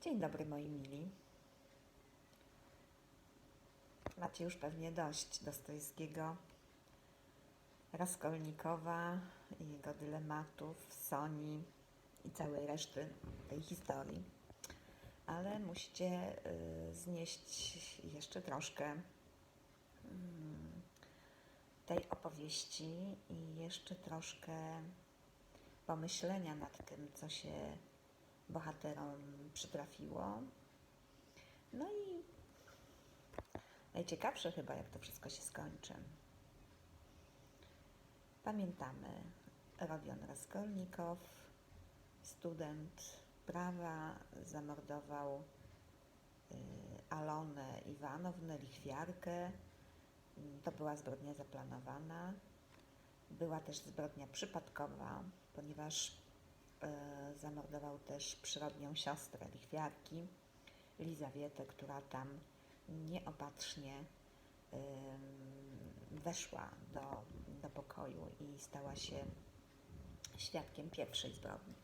Dzień dobry moi mili. Macie już pewnie dość Dostojskiego, Raskolnikowa i jego dylematów, Soni i całej reszty tej historii. Ale musicie y, znieść jeszcze troszkę mm, tej opowieści i jeszcze troszkę pomyślenia nad tym, co się bohaterom przytrafiło. No i najciekawsze chyba, jak to wszystko się skończy. Pamiętamy Rodion Raskolnikow, student prawa, zamordował y, Alonę Iwanownę, lichwiarkę. To była zbrodnia zaplanowana. Była też zbrodnia przypadkowa, ponieważ zamordował też przyrodnią siostrę lichwiarki, Lizawietę, która tam nieopatrznie weszła do, do pokoju i stała się świadkiem pierwszej zbrodni.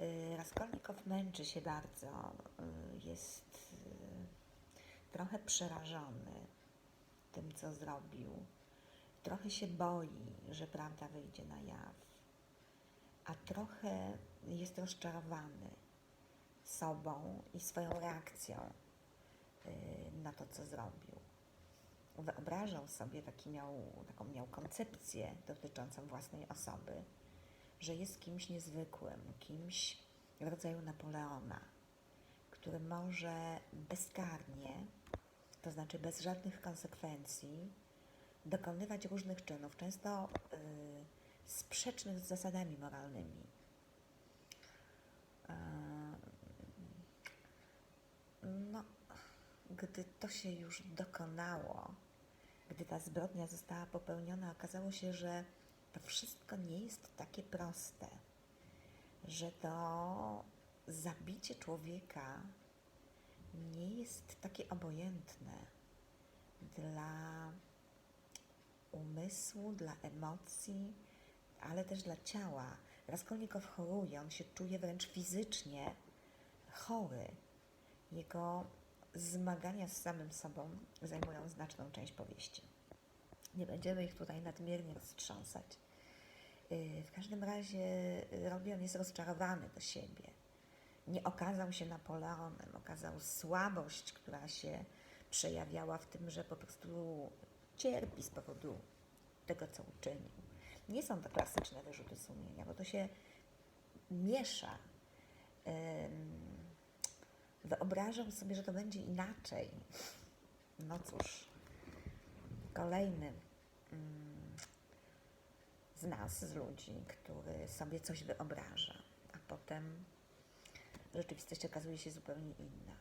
Y, Raskolnikow męczy się bardzo, y, jest trochę przerażony tym, co zrobił. Trochę się boi, że prawda wyjdzie na jaw, a trochę jest rozczarowany sobą i swoją reakcją y, na to, co zrobił. Wyobrażał sobie, taki miał, taką miał koncepcję dotyczącą własnej osoby, że jest kimś niezwykłym, kimś w rodzaju Napoleona, który może bezkarnie, to znaczy bez żadnych konsekwencji, dokonywać różnych czynów, często sprzecznych z zasadami moralnymi. E, no, gdy to się już dokonało, gdy ta zbrodnia została popełniona, okazało się, że to wszystko nie jest takie proste, że to zabicie człowieka nie jest takie obojętne dla umysłu, dla emocji, ale też dla ciała. Raskolnikow choruje, on się czuje wręcz fizycznie chory. Jego zmagania z samym sobą zajmują znaczną część powieści. Nie będziemy ich tutaj nadmiernie roztrząsać. Yy, W każdym razie Rodion jest rozczarowany do siebie. Nie okazał się Napoleonem, okazał słabość, która się przejawiała w tym, że po prostu cierpi z powodu tego, co uczynił. Nie są to klasyczne wyrzuty sumienia, bo to się miesza. Wyobrażam sobie, że to będzie inaczej. No cóż, kolejny mm, z nas, z ludzi, który sobie coś wyobraża, a potem rzeczywistość okazuje się zupełnie inna.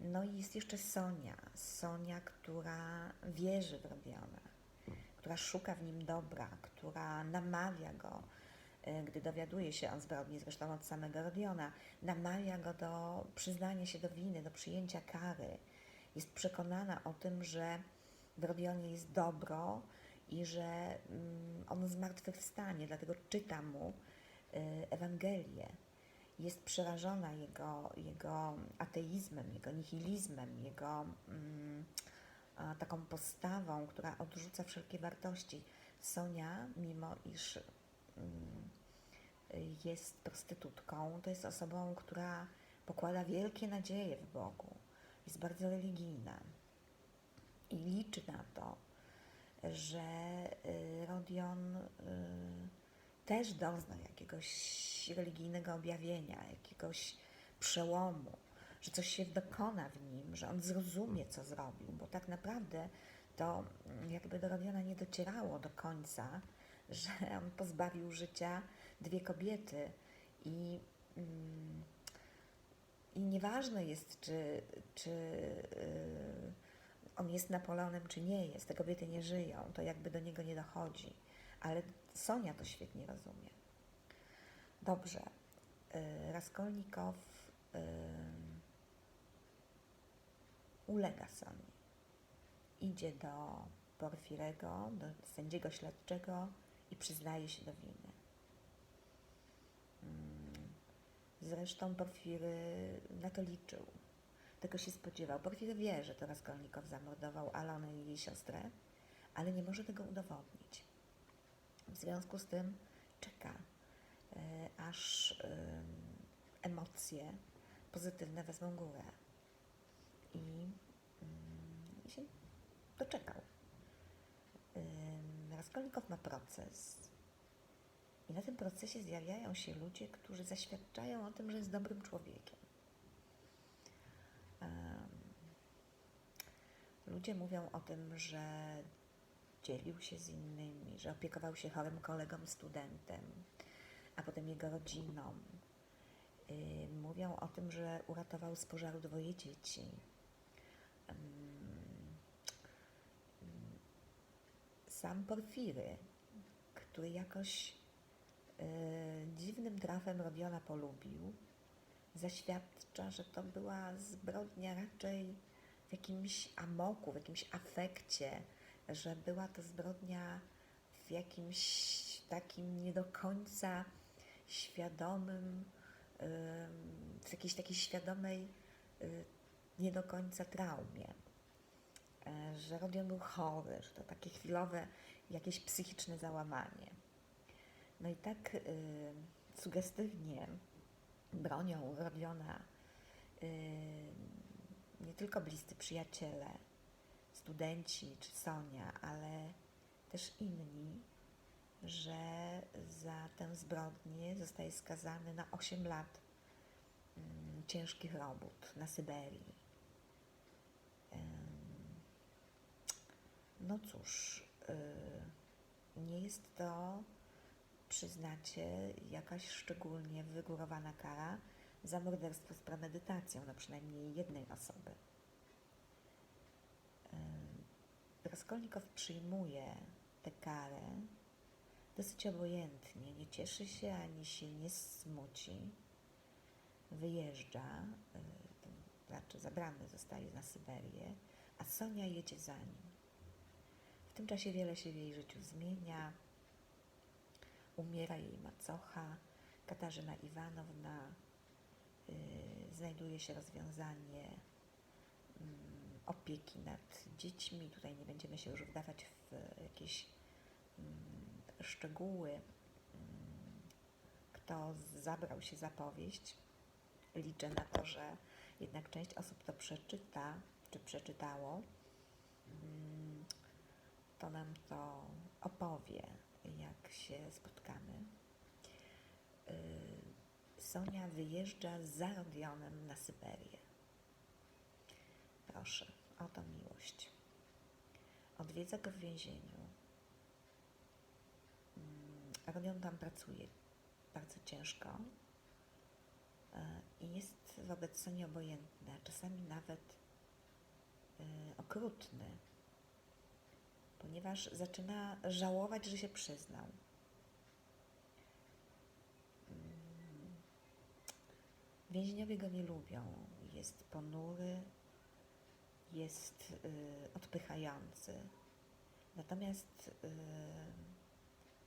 No i jest jeszcze Sonia. Sonia, która wierzy w Rodiona, która szuka w nim dobra, która namawia go, y, gdy dowiaduje się o zbrodni, zresztą od samego Rodiona, namawia go do przyznania się do winy, do przyjęcia kary. Jest przekonana o tym, że w Rodionie jest dobro i że mm, on zmartwychwstanie, dlatego czyta mu y, Ewangelię jest przerażona jego, jego ateizmem, jego nihilizmem, jego mm, taką postawą, która odrzuca wszelkie wartości. Sonia, mimo iż mm, jest prostytutką, to jest osobą, która pokłada wielkie nadzieje w Bogu, jest bardzo religijna i liczy na to, że y, Rodion y, też dozna jakiegoś religijnego objawienia, jakiegoś przełomu, że coś się dokona w nim, że on zrozumie, co zrobił, bo tak naprawdę to mm, jakby do Rodiona nie docierało do końca, że on pozbawił życia dwie kobiety i, mm, i nieważne jest, czy, czy yy, on jest Napoleonem, czy nie jest, te kobiety nie żyją, to jakby do niego nie dochodzi. Ale Sonia to świetnie rozumie. Dobrze. Y, Raskolnikow y, ulega Soni. Idzie do Porfirego, do sędziego śledczego i przyznaje się do winy. Mm, Zresztą Porfiry na to liczył. Tego się spodziewał. Porfiry wie, że to Raskolnikow zamordował Alonę i jej siostrę, ale nie może tego udowodnić. W związku z tym czeka, e, aż em, emocje pozytywne wezmą górę. I, i się doczekał. Ym, Raskolnikow ma proces. I na tym procesie zjawiają się ludzie, którzy zaświadczają o tym, że jest dobrym człowiekiem. Em, Ludzie mówią o tym, że dzielił się z innymi, że opiekował się chorym kolegą, studentem, a potem jego rodziną. Mówią o tym, że uratował z pożaru dwoje dzieci. Sam Porfiry, który jakoś y, dziwnym trafem Rodiona polubił, zaświadcza, że to była zbrodnia raczej w jakimś amoku, w jakimś afekcie, że była to zbrodnia w jakimś takim nie do końca świadomym, ym, w jakiejś takiej świadomej y, nie do końca traumie. E, Że Rodion był chory, że to takie chwilowe jakieś psychiczne załamanie. No i tak y, sugestywnie bronią Rodiona y, nie tylko bliscy przyjaciele, studenci czy Sonia, ale też inni, że za tę zbrodnię zostaje skazany na 8 lat mm, ciężkich robót na Syberii. No cóż, y, nie jest to, przyznacie, jakaś szczególnie wygórowana kara za morderstwo z premedytacją, no przynajmniej jednej osoby. Ym, Raskolnikow przyjmuje tę karę dosyć obojętnie, nie cieszy się ani się nie smuci. Wyjeżdża, y, to znaczy zabrany zostaje na Syberię, a Sonia jedzie za nim. W tym czasie wiele się w jej życiu zmienia. Umiera jej macocha, Katarzyna Iwanowna. y, Znajduje się rozwiązanie mm, opieki nad dziećmi. Tutaj nie będziemy się już wdawać w jakieś mm, szczegóły, mm, kto zabrał się za powieść. Liczę na to, że jednak część osób to przeczyta, czy przeczytało, to nam to opowie, jak się spotkamy. Y, Sonia wyjeżdża za Rodionem na Syberię. Proszę, oto miłość. Odwiedza go w więzieniu. Mm, Rodion tam pracuje bardzo ciężko y, i jest wobec Soni obojętny, a czasami nawet y, okrutny ponieważ zaczyna żałować, że się przyznał. Mm. Więźniowie go nie lubią. Jest ponury, jest y, odpychający. Natomiast y,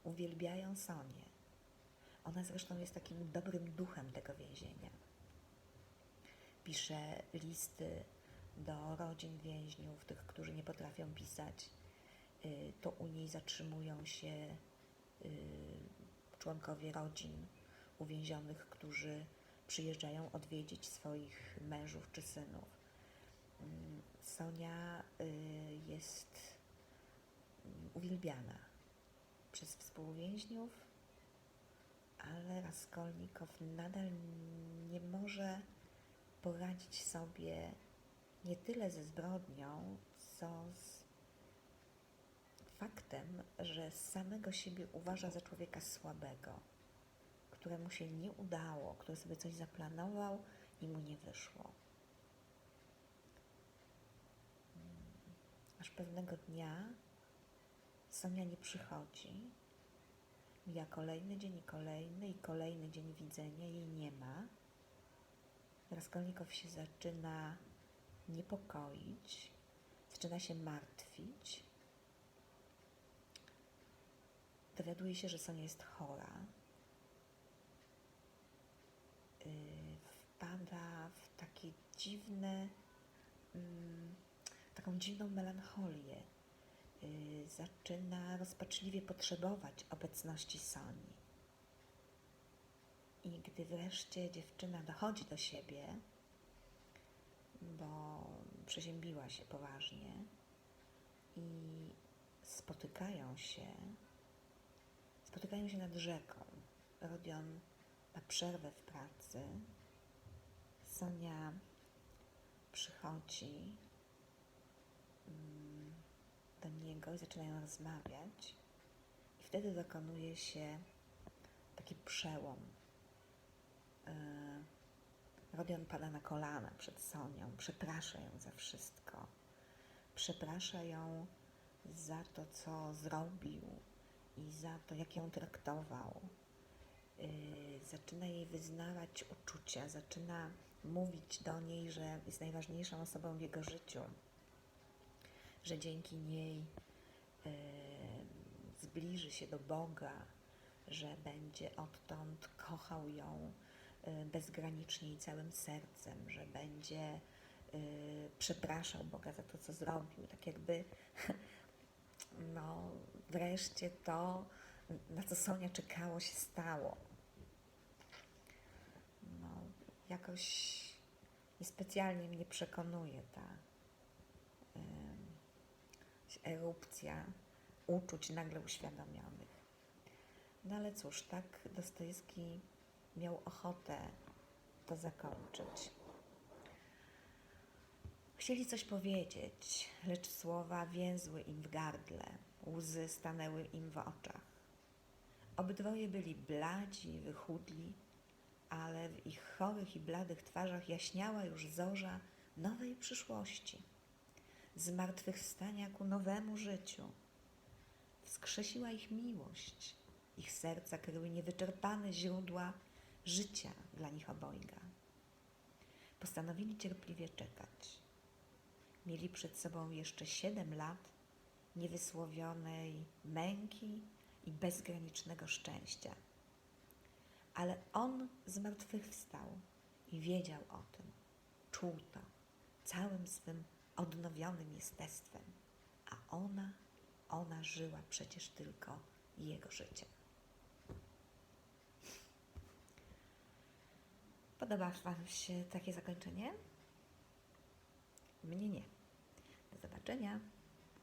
uwielbiają Sonię. Ona zresztą jest takim dobrym duchem tego więzienia. Pisze listy do rodzin więźniów, tych, którzy nie potrafią pisać to u niej zatrzymują się y, członkowie rodzin uwięzionych, którzy przyjeżdżają odwiedzić swoich mężów czy synów. Mm, Sonia y, jest uwielbiana przez współwięźniów, ale Raskolnikow nadal nie może poradzić sobie nie tyle ze zbrodnią, co z faktem, że samego siebie uważa za człowieka słabego, któremu się nie udało, który sobie coś zaplanował i mu nie wyszło. Mm, Aż pewnego dnia Sonia nie przychodzi. Mija kolejny dzień i kolejny i kolejny dzień widzenia, jej nie ma. Raskolnikow się zaczyna niepokoić, zaczyna się martwić. Dowiaduje się, że Sonia jest chora. Yy, takie dziwne, mm, taką dziwną melancholię. Y, zaczyna rozpaczliwie potrzebować obecności Soni. I gdy wreszcie dziewczyna dochodzi do siebie, bo przeziębiła się poważnie i spotykają się, spotykają się nad rzeką. Ma przerwę w pracy. Sonia przychodzi mm, do niego i zaczynają rozmawiać. I wtedy dokonuje się taki przełom. Yy, Rodion pada na kolana przed Sonią, przeprasza ją za wszystko. Przeprasza ją za to, co zrobił i za to, jak ją traktował. Yy, zaczyna jej wyznawać uczucia, zaczyna mówić do niej, że jest najważniejszą osobą w jego życiu, że dzięki niej yy, zbliży się do Boga, że będzie odtąd kochał ją yy, bezgranicznie i całym sercem, że będzie przepraszał Boga za to, co zrobił. Tak jakby no, wreszcie to, na co Sonia czekało, się stało. No, jakoś niespecjalnie mnie przekonuje ta em, erupcja uczuć nagle uświadomionych. No ale cóż, tak Dostojewski miał ochotę to zakończyć. Chcieli coś powiedzieć, lecz słowa więzły im w gardle, łzy stanęły im w oczach. Obydwoje byli bladzi, wychudli, ale w ich chorych i bladych twarzach jaśniała już zorza nowej przyszłości, zmartwychwstania ku nowemu życiu. Wskrzesiła ich miłość, ich serca kryły niewyczerpane źródła życia dla nich obojga. Postanowili cierpliwie czekać. Mieli przed sobą jeszcze siedem lat niewysłowionej męki i bezgranicznego szczęścia. Ale on zmartwychwstał i wiedział o tym, czuł to całym swym odnowionym jestestwem, a ona, ona żyła przecież tylko jego życiem. Podoba Wam się takie zakończenie? Mnie nie. Do zobaczenia.